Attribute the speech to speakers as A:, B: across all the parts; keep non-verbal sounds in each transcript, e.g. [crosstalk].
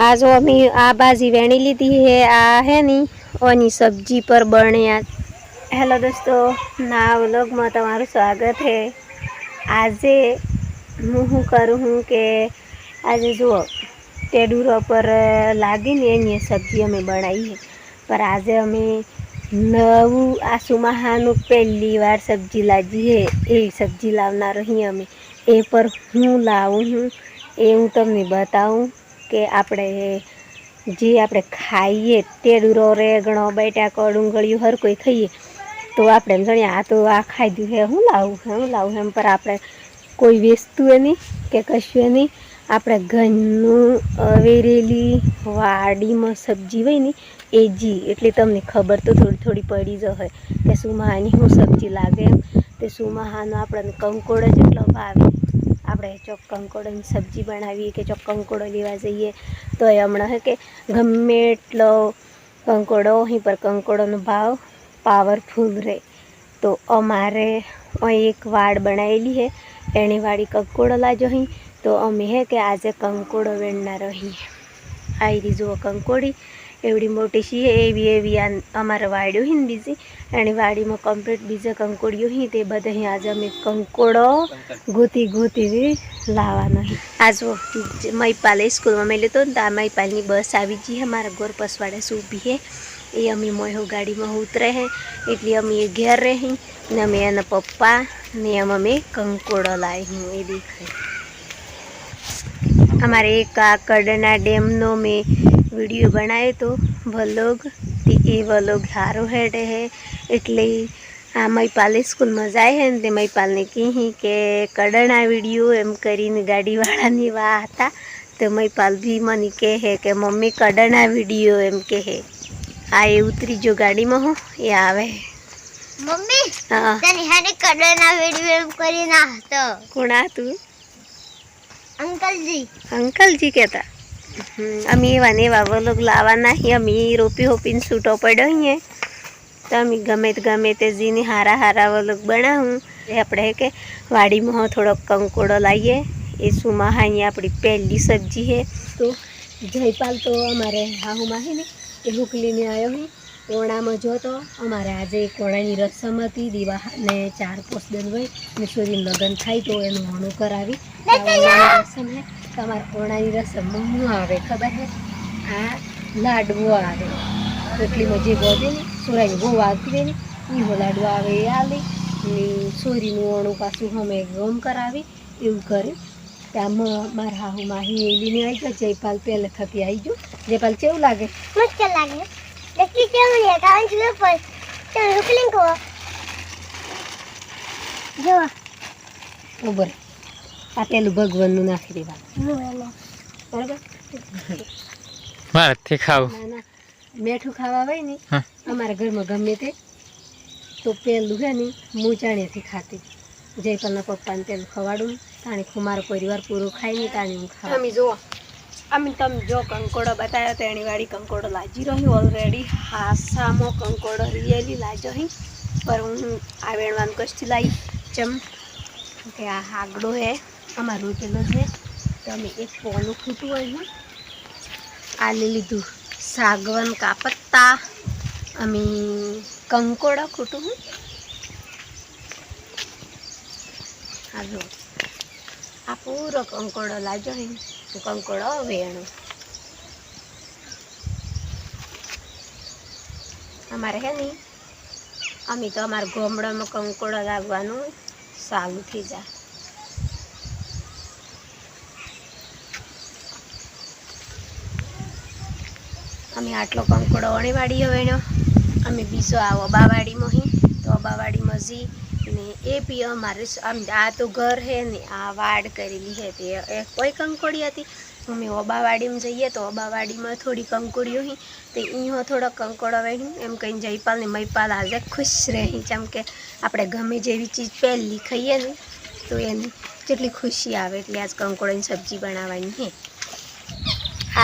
A: આ જો અમે આ ભાજી વેણી લીધી હે આ હે ની, ઓની સબ્જી પર બણ્યા હેલો દોસ્તો ના વ્લોગમાં તમારું સ્વાગત છે. આજે હું શું કરું હું કે આજે જુઓ ટેડુરા પર લાગીને એની સબ્જી અમે બનાવી છે. પર આજે અમે નવું આસુમાહાનું પહેલી વાર સબ્જી લાવીએ એ સબ્જી લાવનાર અહીં અમે. એ પર હું લાવું હું એ હું તમને બતાવું. કે આપણે જે આપણે ખાઈએ ટેડુરો રેગણો બટાકો હર કોઈ ખાઈએ, તો આપણે એમ જાણીએ, આ તો આ ખાઈ દીધું હે હું લાવું હે લાવું એમ પર આપણે કોઈ વસ્તુ નહીં કે કશું નહીં. આપણે ઘરનું અવેરેલી વાડીમાં સબ્જી હોય ને, એ જી, એટલે તમને ખબર તો થોડી થોડી પડી જ હોય કે સુમાહાની શું સબ્જી લાગે એમ. તે સુમાહાનો આપણને જ એટલો ભાવે. આપણે ચોક કંકોડોની સબ્જી બનાવીએ કે ચોક કંકોડો લેવા જઈએ, તો એ હમણાં હે કે ગમે એટલો કંકોડો, અહીં પર કંકોડોનો ભાવ પાવરફુલ રહે. તો અમારે અહીં એક વાડ બનાવેલી છે એની વાડી કંકોડો લાજો અહીં. તો અમે હે કે આજે કંકોડો વેણના રહી આયરી જુઓ કંકોડી. એવડી મોટી છીએ એવી એવી અમારે વાડીઓ હી ને બીજી એની વાડીમાં કમ્પ્લીટ બીજા કંકોડીઓ હી, તે બધા અહીં આજે અમે કંકોડો ગોતી ગોતી લાવવાનો હી. આ જો સ્કૂલમાં મેં લીધો ને તો આ મહીપાલની બસ આવી ગઈ છે મારા ગોર પસવાડે ઊભી હે. એ અમે મોહો ગાડીમાં ઉતરે હે, એટલે અમે એ ઘેર રહી ને અમે એના પપ્પા ને એમ અમે કંકોડો લાવી હું, એ દેખાય. અમારે એક આ કડના ડેમનો મેં વીડિયો બનાવ્યો તો વલોગ એ વલોગ સારો હેડે હે. એટલે આ મહીપાલ સ્કૂલમાં જાય હે ને તે મહીપાલને કહી કે કડણા વીડિયો એમ કરીને ગાડીવાળાની વા હતા. તો મહીપાલ બી મને કહે કે મમ્મી કડણા વીડિયો એમ કહે આ એ ઉતરી જો ગાડીમાં હું એ આવે
B: મમ્મી તને હાને કડરના વિડિયો એમ કરી ના હતો.
A: કોણ આ તું?
B: અંકલજી.
A: અંકલજી કહેતા. અમે એવા ને એવા વલોગ લાવવાના છીએ. અમે રોપી હોપીને છૂટો પડ્યો અહીંયા તો અમે ગમે તે ગમે તે જીની હારા હારા વલોગ બનાવું. એ આપણે કે વાડીમાં થોડોક કંકોડો લાવીએ. એ સુમાહા અહીંયા આપણી પહેલી સબ્જી છે. તો જયપાલ તો અમારે હાહુમાં છે ને, એ હુકલીને આવ્યો હું. કોણામાં જો તો અમારે આજે કોણાની રસમ હતી. દીવા ને ચાર પોસ દન હોય ને છોરીનું લગ્ન થાય તો એનું હોણું કરાવી. રસમ તમારે કોણાની રસમમાં શું આવે ખબર છે? આ લાડવો આવે. રોટલીમાં જે બોધે ને સોરાની બહુ આવતી હોય ને એવો લાડવો આવે એ આલે. ને સોરીનું ઓણું પાછું અમે ગમ કરાવી એવું કરે. ત્યાં મારા હાહુ માહી એલીને આવી ગયો જયપાલ પહેલે થકી આવી ગયો. જયપાલ કેવું લાગે?
B: મસ્ત લાગે. દેખી કેવું છે? કારણ છું પર તો રૂકલિંગ
A: આ પેલું ભગવાનનું નાખી દેવાનું બરાબર?
C: મારાથી ખાવ.
A: ના ના. મેઠું ખાવા હોય ને અમારા ઘરમાં ગમે તે તો પેલું છે ને હું ચાણીયાથી ખાતી. જયપાલના પપ્પાને પેલું ખવાડું તાણે મારો પરિવાર પૂરો ખાઈ નહીં તાણે હું ખાવા. અમે જુઓ અમે તમે જો કંકોડો બતાવ્યો તો એની વાળી કંકોડો લાજી રહ્યો ઓલરેડી હાસામાં કંકોડો રિયલી લાજો હી. પર હું આ વેણવાનું કશથી લાવી ચમ કે આ હાગડો હે. અમારો રોટેલો છે. તો અમે એક પોનું ખૂટું આવ્યું ને આ લઈ લીધું. સાગવન કા પત્તા અમે કંકોડા ખૂટું હું હાલો. આ પૂરો કંકોડો લાજો હે. કંકોડો વેણો. અમારે હે ને અમે તો અમારા ગોમડામાં કંકોડો લાવવાનું સારું થઈ જાય. અમે આટલો કંકોડો અણેવાડીઓ વેણ્યો. અમે બીજો આ અબાવાડીમાં હી તો અબાવાડીમાં જી ને એ બી અમારે આમ આ તો ઘર હે ને આ વાડ કરેલી છે તે. એ કોઈ કંકોડી હતી? અમે અબાવાડીમાં જઈએ તો અબાવાડીમાં થોડી કંકોડીઓ હી. તે અહીંયા થોડો કંકોડો વહેણ્યું એમ કહીને જયપાલ ને મયપાલ આજે ખુશ રહી. જેમ કે આપણે ગમે જેવી ચીજ પહેલી ખાઈએ ને, તો એની જેટલી ખુશી આવે એટલે આજ કંકોડાની સબ્જી બનાવવાની છે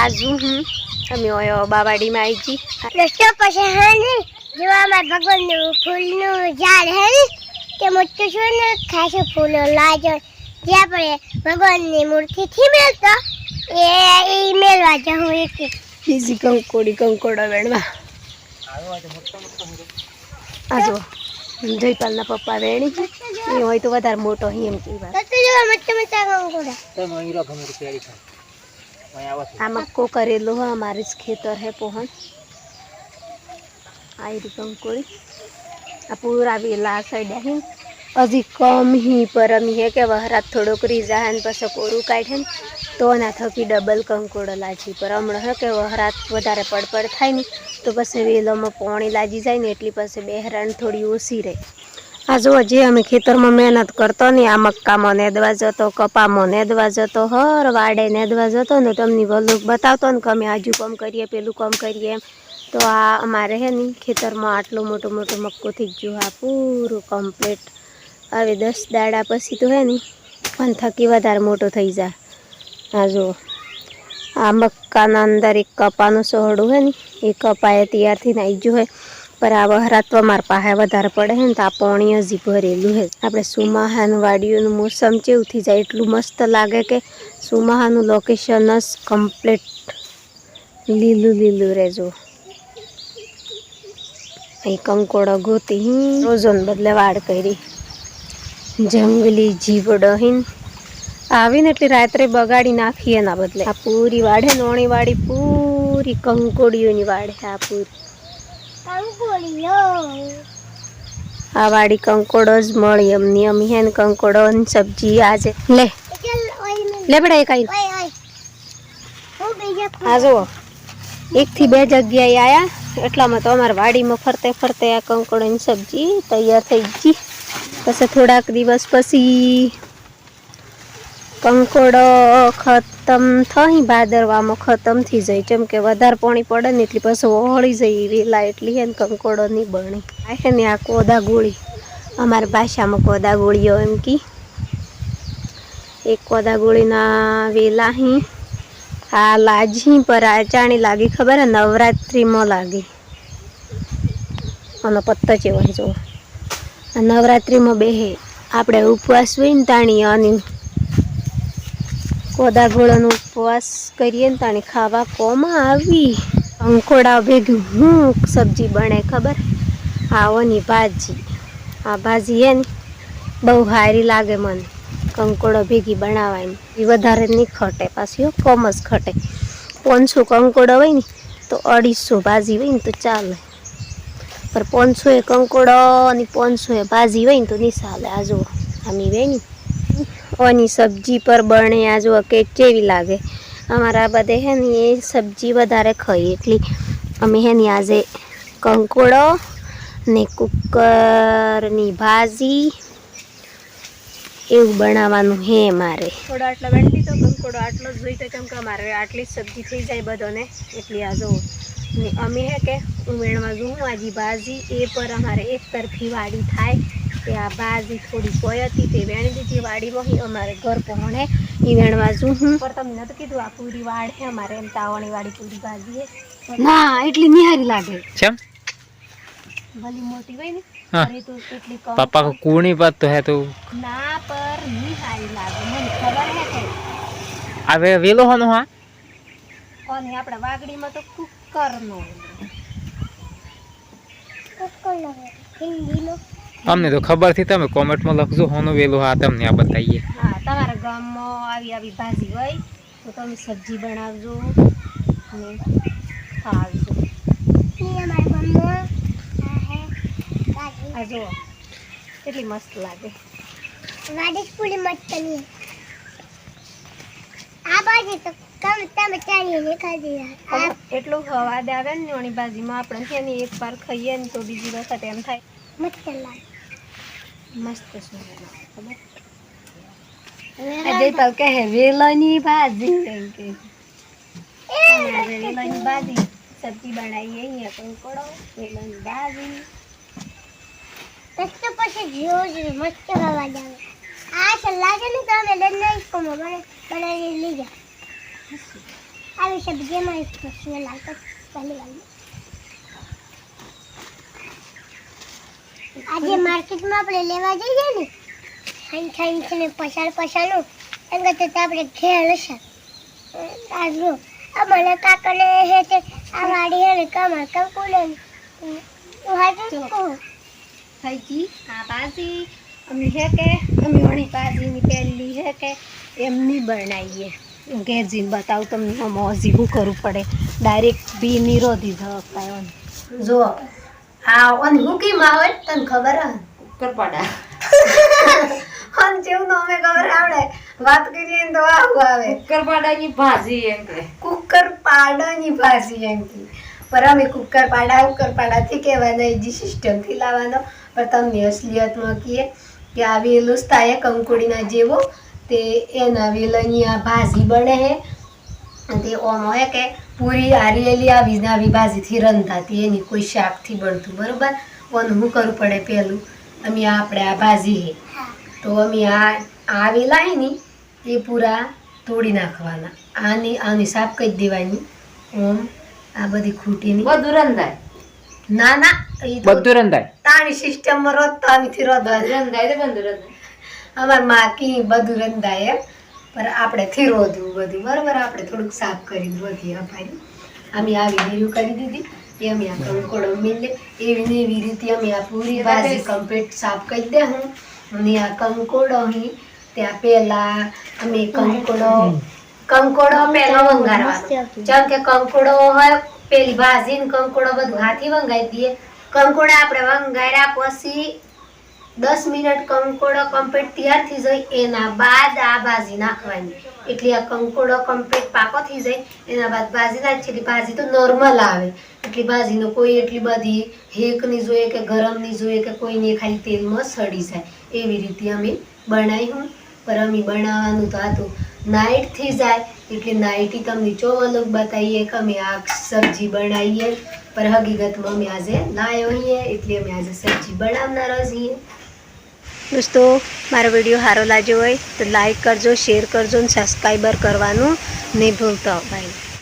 A: આજુ હું અમે ઓયો બાવાડીમાં આવી જી
B: રસ્તો પછી હાની જોવામાં જો ભગવાનનું ફૂલનું ઝાડ હે ને તે મોટું છે ને ખાસું ફૂલો લાજો. જે આપણે ભગવાનની મૂર્તિથી મેળતો એ એ મેળવા વેણવા જાઉં એક. એક
A: બીજી કંકોડી કંકોડો વેણવા. આ જો જયપાલના પપ્પા વેણી એ હોય તો વધારે મોટો એમ
B: તો જોવા મચ્ચા મચ્ચા કંકોડા.
A: આ મક્કો કરેલો હોય અમારે જ ખેતર હે પોહન આઈ રીતે અંકોળી આ પૂરા વેલા સડ્યા હે. હજી કમ હી પરમ હે કે વહરાત થોડોક રીઝા ને પછી કોરું કાઢે ને તો ના થકી ડબલ કંકોડો લાજી પર હમણાં હે કે વહરાત વધારે પડપડ થાય ને તો પછી વેલોમાં પોણી લાજી જાય ને એટલી પછી બેહરાણ થોડી ઓછી રહે. આ જુઓ, જે અમે ખેતરમાં મહેનત કરતો ને આ મક્કામાં નેદવા જતો, કપામાં નેદવા જતો, હર વાડે નેદવા જતો ને તમને વલુક બતાવતો ને કે અમે આજુ કામ કરીએ, પેલું કામ કરીએ એમ. તો આ અમારે હે ને, ખેતરમાં આટલું મોટું મોટું મક્કો થઈ ગયું આ પૂરું કમ્પ્લીટ હવે દસ દાડા પછી તો હે ને, પણ થકી વધારે મોટો થઈ જાય. આ જુઓ, આ મક્કાના અંદર એક કપાનું સોહડું હે ને, એ કપાએ તૈયારથી નાઈ ગયું હોય પર આ વહરાત તો પાસે વધારે પડે હે ને તો આ પાણી હજી ભરેલું હે. આપણે સુમાહાન વાડીઓનું મોસમ ઉઠી જાય. એટલું મસ્ત લાગે કે સુમાહાનું લોકેશન જ કમ્પ્લીટ લીલું લીલું રહેજો અહીં કંકોડો ગોતી હી બદલે વાડ કરી. જંગલી જીવડો હિન આવીને એટલે રાત્રે બગાડી નાખીએ એના બદલે. આ પૂરી વાડે નોણી વાડી પૂરી કંકોડીઓની વાડ આ પૂરી. આ વાડી કંકોડો જ મળી અમને. અમે હે ને કંકોડો સબ્જી આજે. લે. લે બડા એક આઈ
B: હા
A: જુઓ. એકથી બે જગ્યાએ આયા. એટલામાં તો અમારા વાડીમાં ફરતે ફરતે આ કંકોડોની સબ્જી તૈયાર થઈ ગઈ. પછી થોડાક દિવસ પછી કંકોડો ખતમ થઈ, ભાદરવામાં ખતમ થઈ જાય. જેમ કે વધારે પાણી પડે ને એટલી પછી ઓહળી જાય વેલા એટલી ને કંકોડો નહીં બને આ છે ને આ કોદા ગોળી અમારી ભાષામાં કોદા ગોળીઓ એમ કી. એક કોદા ગોળીના વેલા હી, આ લાજી પર આ ચાણી લાગી, ખબર નવરાત્રિમાં લાગી. આનો પત્તો ચેવો જો નવરાત્રિમાં બેહે. આપણે ઉપવાસ હોય ને તાણી અને કોદા ગોળાનો ઉપવાસ કરીએ ને તાણે ખાવા કોમાં આવી? અંકોડા ભેગી હું સબ્જી બને ખબર? આવોની ભાજી. આ ભાજી હે ને બહુ સારી લાગે મને. કંકોડો ભેગી બનાવવાની એ વધારે નહીં ખટે પાછી કમ જ ખટે. પાંચસો કંકોડો હોય ને તો અઢીસો ભાજી હોય ને તો ચાલે. પર પાંચસો એ કંકોડો અને પાંચસો એ ભાજી હોય ને તો નહીં ચાલે. આ જુઓ આમી વેની ને ઓની સબ્જી પર બને આ જુઓ કે કેવી લાગે. અમારા બધે હે ને એ સબ્જી વધારે ખાઈએ. એટલી અમે હે આજે કંકોડો ને કુકરની ભાજી એવું બનાવવાનું હે મારે. થોડો આટલો વેંટી તો કંકોડો આટલો જ જોઈતો કેમ કે અમારે આટલી જ સબ્જી થઈ જાય બધોને. એટલી આ જો ને અમે હે કે ઉમેણમાં જોઉં આજી ભાજી, એ પર અમારે એક તરફી વાડી થાય. તે આ બાજી થોડી કોઈ હતી તે વેણી દીધી વાડીમાં અમારે ઘર પહોણે. એ વેણવા છું હું. પર તમને નતું કીધું આ પૂરી વાડ છે? અમારે એમ તાવણી વાળી પૂરી બાજી ના એટલી નિહારી લાગે.
C: છે
A: ભલી મોટી હોય ને
C: પાપા કો કૂણી તો હે તો.
A: ના પરની લાગે. મને ખબર હે કે
C: હવે વેલો હનો હા?
A: કોને આપડા વાગડી માં તો કુકર
B: નો કુકર નો હિન્દી નો
C: અમને તો ખબરથી તમે કોમેન્ટમાં લખજો હોનો વેલો હા તમને આ બતાવીએ.
A: હા તમારા ગામમાં આવી આવી ભાજી હોય તો તમે સબ્જી બનાવજો. અને ખાવજો.
B: ની અમારા ગામમાં આ
A: આ કેટલી મસ્ત લાગે.
B: વાડી પૂરી મસ્ત આ ભાજી તો કમ તમે ચાલીએ ને ખાધી
A: એટલું સ્વાદ આવે ને ઓણી ભાજીમાં આપણે છે ને એક વાર ખાઈએ ને તો બીજી વખત એમ થાય.
B: મસ્ત લાગે.
A: मस्त
B: अजय
A: तलका हेवे लनी भाजी हमारे लनी भाजी सब्ज़ी है यहाँ पर कड़ो ये लनी भाजी तस्ते
B: तो पसे जी मस्त हवा जावे आ सलाह के तो मैं लेने इसको मोबाइल बना ले लीजिए अब सब्ज़ी में इसको लाल कर पहले वाली। આજે માર્કેટમાં આપણે લેવા જઈએ ને ખાઈ ખાઈ છે ને પસાર પસારનું એમ કરતાં આપણે ઘેર હશે. આ જો કાકડે કાકાને હે છે આ વાડી હે કમર કંકુલે હું હાજર કહું
A: ભાઈજી આ બાજી અમે હે કે અમે વણી બાજીની પહેલી હે કે એમની બનાવીએ. ઘેર જઈને બતાવું તમને મોજી શું કરવું પડે. ડાયરેક્ટ બી નિરોધી ધબકાય જો આ ઓન હું કેમ આવે? તને ખબર હ?
D: કરપાડા. [laughs]
A: ઓન જેવું તો અમે ખબર આવડે. વાત કરીએ ને તો આવું આવે.
D: કરપાડાની ભાજી એમ કે.
A: કુકર પાડાની ભાજી એમ કે. પર અમે કુકર પાડા કુકર પાડાથી કહેવાના જે સિસ્ટમથી લાવવાનો. પણ તમને અસલિયતમાં કહીએ કે આવી લુસ્તાએ કંકોડીના જેવો તે એના વેલની આ ભાજી બને અને તે ઓમ હોય કે પૂરી આરિયેલી આ ને આવી ભાજીથી રંધાતી એની કોઈ શાકથી બનતું બરાબર? ઓન શું કરવું પડે પહેલું અમે આ આપણે આ ભાજી હે. તો અમે આ આવેલા વેલા હે ને એ પૂરા તોડી નાખવાના. આની આની સાફ કરી દેવાની. ઓમ આ બધી ખૂટીની.
D: બધું રંધાય?
A: ના ના એ
C: બધું રંધાય?
A: તાણી સિસ્ટમમાં રોજ આમીથી રોધવા
D: રંધાય તો બધું રંધાય.
A: અમારમાં કી બધું રંધાય એમ. પણ આપણે થી રોધવું બધું. બરાબર આપણે થોડુંક સાફ કરી બધી અપાડી અમે આવી રીયું કરી દીધી. એ અમે આ કંકોડો મિલે. એવી એવી રીતે અમે આ પૂરી ભાજી કમ્પ્લીટ સાફ કરી દે હું. અને આ કંકોડો અહીં ત્યાં પહેલાં અમે કંકોડો કંકોડો પહેલો વંગારવાનો. જેમ કે કંકોડો હોય પેલી ભાજી ને કંકોડો બધું હાથી વંગાઈ દઈએ. કંકોડા આપણે વંગાર્યા પછી દસ મિનિટ કંકોડો કમ્પ્લીટ તૈયાર થઈ જાય એના બાદ આ ભાજી નાખવાની. એટલે આ કંકોડો કમ્પ્લીટ પાકો થઈ જાય, એના બાદ ભાજી નાખી, એટલે ભાજી તો નોર્મલ આવે. એટલી ભાજીનો કોઈ એટલી બધી હેક નહીં જોઈએ કે ગરમ નહીં જોઈએ કે કોઈને ખાલી તેલમાં સડી જાય. એવી રીતે અમે બનાવી હું. પર અમે બનાવવાનું તો હતું નાઇટ થઈ જાય, એટલે નાઇટી તમને ચોવલોક બતાવીએ કે અમે આ સબ્જી બનાવીએ. પર હકીકતમાં અમે આજે લાયો છીએ એટલે અમે આજે સબ્જી બનાવનાર છીએ. દોસ્તો, મારો વીડિયો સારો લાગ્યો હોય તો લાઈક કરજો, શેર કરજો અને સબસ્ક્રાઈબર કરવાનું નહીં ભૂલતા ભાઈ.